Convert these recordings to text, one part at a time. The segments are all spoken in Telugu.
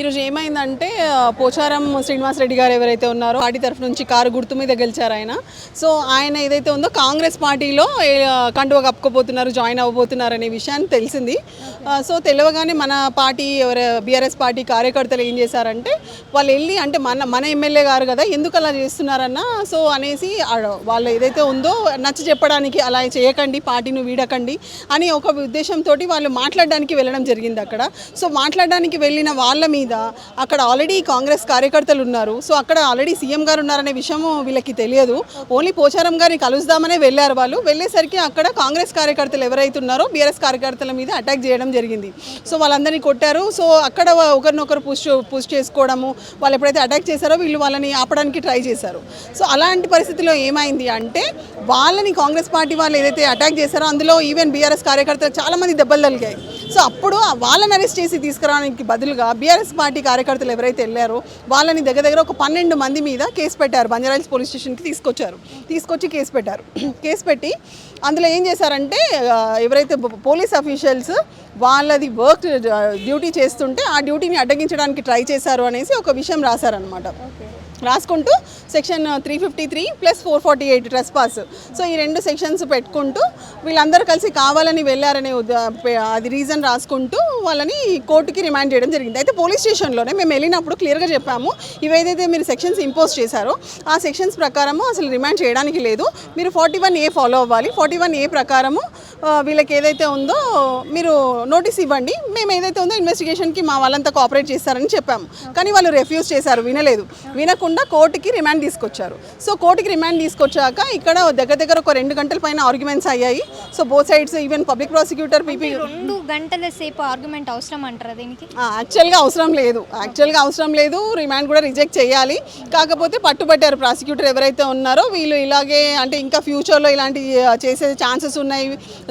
ఈరోజు ఏమైందంటే పోచారం శ్రీనివాస్ రెడ్డి గారు ఎవరైతే ఉన్నారో పార్టీ తరఫు నుంచి కారు గుర్తు మీద గెలిచారు ఆయన. సో ఆయన ఏదైతే ఉందో కాంగ్రెస్ పార్టీలో కండువ కప్పుకోబోతున్నారు జాయిన్ అవ్వబోతున్నారు అనే విషయాన్ని తెలిసింది. సో తెలియగానే మన పార్టీ ఎవరు బీఆర్ఎస్ పార్టీ కార్యకర్తలు ఏం చేశారంటే వాళ్ళు వెళ్ళి అంటే మన మన ఎమ్మెల్యే గారు కదా ఎందుకు అలా చేస్తున్నారన్న సో అనేసి వాళ్ళు ఏదైతే ఉందో నచ్చ చెప్పడానికి అలా చేయకండి పార్టీని వీడకండి అని ఒక ఉద్దేశంతో వాళ్ళు మాట్లాడడానికి వెళ్ళడం జరిగింది అక్కడ. సో మాట్లాడడానికి వెళ్ళిన వాళ్ళ మీద మీద అక్కడ ఆల్రెడీ కాంగ్రెస్ కార్యకర్తలు ఉన్నారు. సో అక్కడ ఆల్రెడీ సీఎం గారు ఉన్నారనే విషయం వీళ్ళకి తెలియదు. ఓన్లీ పోచారం గారిని కలుద్దామనే వెళ్ళారు వాళ్ళు. వెళ్ళేసరికి అక్కడ కాంగ్రెస్ కార్యకర్తలు ఎవరైతే ఉన్నారో బీఆర్ఎస్ కార్యకర్తల మీద అటాక్ చేయడం జరిగింది. సో వాళ్ళందరినీ కొట్టారు. సో అక్కడ ఒకరినొకరు పుష్ పుష్ చేసుకోవడము వాళ్ళు ఎప్పుడైతే అటాక్ చేశారో వీళ్ళు వాళ్ళని ఆపడానికి ట్రై చేశారు. సో అలాంటి పరిస్థితిలో ఏమైంది అంటే వాళ్ళని కాంగ్రెస్ పార్టీ వాళ్ళు ఏదైతే అటాక్ చేశారో అందులో ఈవెన్ బీఆర్ఎస్ కార్యకర్తలు చాలామంది దెబ్బలు తలిగాయి సో అప్పుడు వాళ్ళని అరెస్ట్ చేసి తీసుకురావడానికి బదులుగా బీఆర్ఎస్ పార్టీ కార్యకర్తలు ఎవరైతే వెళ్ళారో వాళ్ళని దగ్గర దగ్గర ఒక పన్నెండు మంది మీద కేసు పెట్టారు. బంజారాయిల్స్ పోలీస్ స్టేషన్కి తీసుకొచ్చారు. తీసుకొచ్చి కేసు పెట్టారు. కేసు పెట్టి అందులో ఏం చేశారంటే ఎవరైతే పోలీస్ అఫీషియల్స్ వాళ్ళది వర్క్ డ్యూటీ చేస్తుంటే ఆ డ్యూటీని అడ్డగించడానికి ట్రై చేశారు అనేసి ఒక విషయం రాశారనమాట రాసుకుంటూ section three fifty three plus four forty eight trespass so ఈ రెండు సెక్షన్స్ పెట్టుకుంటూ వీళ్ళందరూ కలిసి కావాలని వెళ్ళారనే అది రీజన్ రాసుకుంటూ వాళ్ళని కోర్టుకి రిమాండ్ చేయడం జరిగింది. అయితే పోలీస్ స్టేషన్లోనే మేము వెళ్ళినప్పుడు క్లియర్గా చెప్పాము ఇవేదైతే మీరు సెక్షన్స్ ఇంపోజ్ చేశారో ఆ సెక్షన్స్ ప్రకారము అసలు రిమాండ్ చేయడానికి లేదు. మీరు ఫార్టీ వన్ ఏ ఫాలో అవ్వాలి. ఫార్టీ వన్ ఏ ప్రకారము వీళ్ళకి ఏదైతే ఉందో మీరు నోటీస్ ఇవ్వండి. మేము ఏదైతే ఉందో ఇన్వెస్టిగేషన్కి మా వాళ్ళంతా కోఆపరేట్ చేస్తారని చెప్పాము. కానీ వాళ్ళు రెఫ్యూజ్ చేశారు వినలేదు. వినకుండా కోర్టుకి రిమాండ్ తీసుకొచ్చారు. సో కోర్టుకి రిమాండ్ తీసుకొచ్చాక ఇక్కడ దగ్గర దగ్గర ఒక రెండు గంటల పైన ఆర్గ్యుమెంట్స్ అయ్యాయి. So both sides even public prosecutor PP రెండు గంటల సేపు ఆర్గ్యుమెంట్ అవసరం అంటారా దీనికి? యాక్చువల్గా అవసరం లేదు. యాక్చువల్గా అవసరం లేదు. రిమాండ్ కూడా రిజెక్ట్ చేయాలి. కాకపోతే పట్టుబట్టారు ప్రాసిక్యూటర్ ఎవరైతే ఉన్నారో వీళ్ళు ఇలాగే అంటే ఇంకా ఫ్యూచర్లో ఇలాంటి చేసే ఛాన్సెస్ ఉన్నాయి.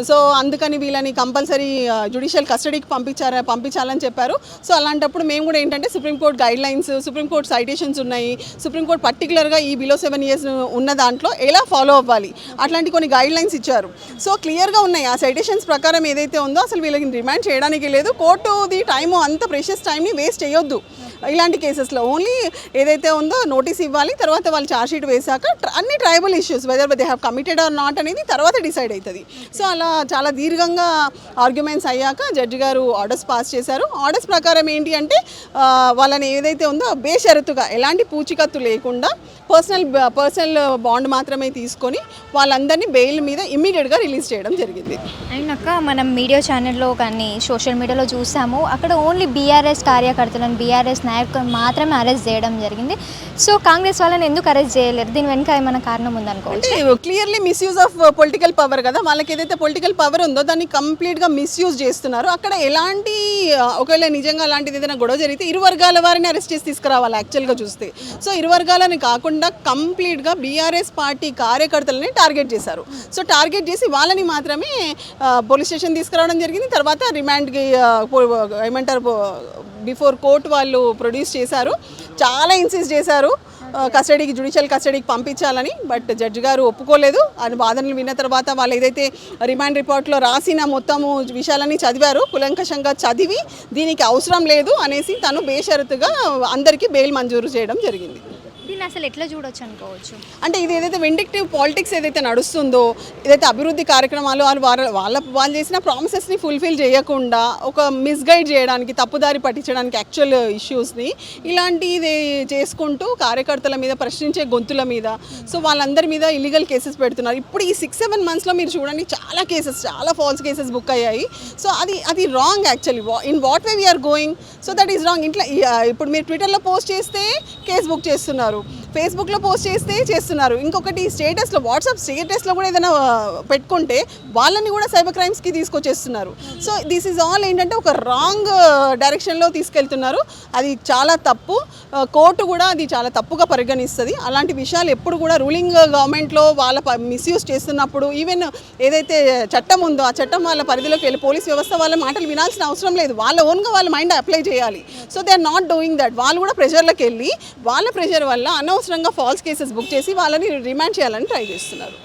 సో అందుకని వీళ్ళని కంపల్సరీ జుడిషియల్ కస్టడీకి పంపించారు పంపించాలని చెప్పారు. సో అలాంటప్పుడు మేము కూడా ఏంటంటే supreme court guidelines supreme court citations ఉన్నాయి. సుప్రీంకోర్టు పర్టికులర్గా ఈ బిలో సెవెన్ ఇయర్స్ ఉన్న దాంట్లో ఎలా ఫాలో అవ్వాలి? అట్లాంటి కొన్ని గైడ్ లైన్స్ ఇచ్చారు. సో క్లియర్గా ఉన్నాయి. ఆ సైటేషన్స్ ప్రకారం ఏదైతే ఉందో అసలు వీళ్ళకి రిమాండ్ చేయడానికి లేదు. కోర్టుది టైము అంత ప్రెషియస్ టైంని వేస్ట్ చేయొద్దు. ఇలాంటి కేసెస్లో ఓన్లీ ఏదైతే ఉందో నోటీస్ ఇవ్వాలి తర్వాత వాళ్ళు ఛార్జ్షీట్ వేశాక అన్ని tribal issues whether they have committed or not అనేది తర్వాత డిసైడ్ అవుతుంది సో అలా చాలా దీర్ఘంగా ఆర్గ్యుమెంట్స్ అయ్యాక జడ్జి గారు ఆర్డర్స్ పాస్ చేశారు. ఆర్డర్స్ ప్రకారం ఏంటి అంటే వాళ్ళని ఏదైతే ఉందో బేషరతుగా ఎలాంటి పూచికత్తు లేకుండా పర్సనల్ పర్సనల్ బాండ్ మాత్రమే తీసుకొని వాళ్ళందరినీ బెయిల్ మీద ఇమ్మీడియట్గా రిలీజ్ చేయడం జరిగింది. అండ్ అక్క మనం మీడియా ఛానల్లో కానీ సోషల్ మీడియాలో చూసాము అక్కడ ఓన్లీ బీఆర్ఎస్ కార్యకర్తలను బీఆర్ఎస్ నాయకులను మాత్రమే అరెస్ట్ చేయడం జరిగింది. సో కాంగ్రెస్ వాళ్ళని ఎందుకు అరెస్ట్ చేయలేరు? దీని వెనుక ఏమైనా కారణం ఉందనుకోవచ్చు? Clearly misuse of political power కదా. వాళ్ళకి ఏదైతే పొలిటికల్ పవర్ ఉందో దాన్ని కంప్లీట్గా మిస్యూజ్ చేస్తున్నారు. అక్కడ ఎలాంటి uh, ఒకవేళ నిజంగా అలాంటిది ఏదైనా గొడవ జరిగితే ఇరు వర్గాల వారిని అరెస్ట్ చేసి తీసుకురావాలి యాక్చువల్గా చూస్తే. సో ఇరు వర్గాలని కాకుండా కంప్లీట్గా బీఆర్ఎస్ పార్టీ కార్యకర్తలని టార్గెట్ చేశారు. సో టార్గెట్ చేసి వాళ్ళని మాత్రమే uh, పోలీస్ స్టేషన్ తీసుకురావడం జరిగింది. తర్వాత రిమాండ్కి uh, ఏమంటారు బిఫోర్ కోర్ట్ వాళ్ళు ప్రొడ్యూస్ చేశారు. చాలా ఇన్సిస్ట్ చేశారు. కస్టడీకి జ్యుడిషియల్ కస్టడీకి పంపించాలని బట్ జడ్జి గారు ఒప్పుకోలేదు. అని వాదనలు విన్న తర్వాత వాళ్ళు ఏదైతే రిమాండ్ రిపోర్ట్లో రాసిన మొత్తము విషయాలన్నీ చదివారు కులంకషంగా చదివి దీనికి అవసరం లేదు అనేసి తను బేషరతుగా అందరికీ బెయిల్ మంజూరు చేయడం జరిగింది. దీన్ని అసలు ఎట్లా చూడొచ్చు అనుకోవచ్చు? అంటే ఇది ఏదైతే వెండిక్టివ్ పాలిటిక్స్ ఏదైతే నడుస్తుందో ఏదైతే అభివృద్ధి కార్యక్రమాలు వాళ్ళు వాళ్ళ వాళ్ళ వాళ్ళు చేసిన ప్రామిసెస్ని ఫుల్ఫిల్ చేయకుండా ఒక మిస్గైడ్ చేయడానికి తప్పుదారి పట్టించడానికి యాక్చువల్ ఇష్యూస్ని ఇలాంటిది చేసుకుంటూ కార్యకర్తల మీద ప్రశ్నించే గొంతుల మీద సో వాళ్ళందరి మీద ఇల్లీగల్ కేసెస్ పెడుతున్నారు. ఇప్పుడు ఈ సిక్స్ సెవెన్ మంత్స్లో మీరు చూడండి చాలా కేసెస్ చాలా ఫాల్స్ కేసెస్ బుక్ అయ్యాయి. సో అది అది wrong actually in what way we're going so that is wrong ఇంట్లో ఇప్పుడు మీరు ట్విట్టర్లో పోస్ట్ చేస్తే కేసు బుక్ చేస్తున్నారు. ఫేస్బుక్లో పోస్ట్ చేస్తే చేస్తున్నారు. ఇంకొకటి స్టేటస్లో వాట్సాప్ స్టేటస్లో కూడా ఏదైనా పెట్టుకుంటే వాళ్ళని కూడా సైబర్ క్రైమ్స్కి తీసుకొచ్చేస్తున్నారు. సో దిస్ ఈజ్ ఆల్ ఏంటంటే ఒక రాంగ్ డైరెక్షన్లో తీసుకెళ్తున్నారు. అది చాలా తప్పు. కోర్టు కూడా అది చాలా తప్పుగా పరిగణిస్తుంది. అలాంటి విషయాలు ఎప్పుడు కూడా రూలింగ్ గవర్నమెంట్లో వాళ్ళ మిస్యూజ్ చేస్తున్నప్పుడు ఈవెన్ ఏదైతే చట్టం ఉందో ఆ చట్టం వాళ్ళ పరిధిలోకి వెళ్ళి పోలీస్ వ్యవస్థ వాళ్ళ మాటలు వినాల్సిన అవసరం లేదు. వాళ్ళ ఓన్గా వాళ్ళ మైండ్ అప్లై చేయాలి. So they are not doing that వాళ్ళు కూడా ప్రెషర్లకు వెళ్ళి వాళ్ళ ప్రెషర్ వల్ల అనవసరంగా ఫాల్స్ కేసెస్ బుక్ చేసి వాళ్ళని రిమాండ్ చేయాలని ట్రై చేస్తున్నారు.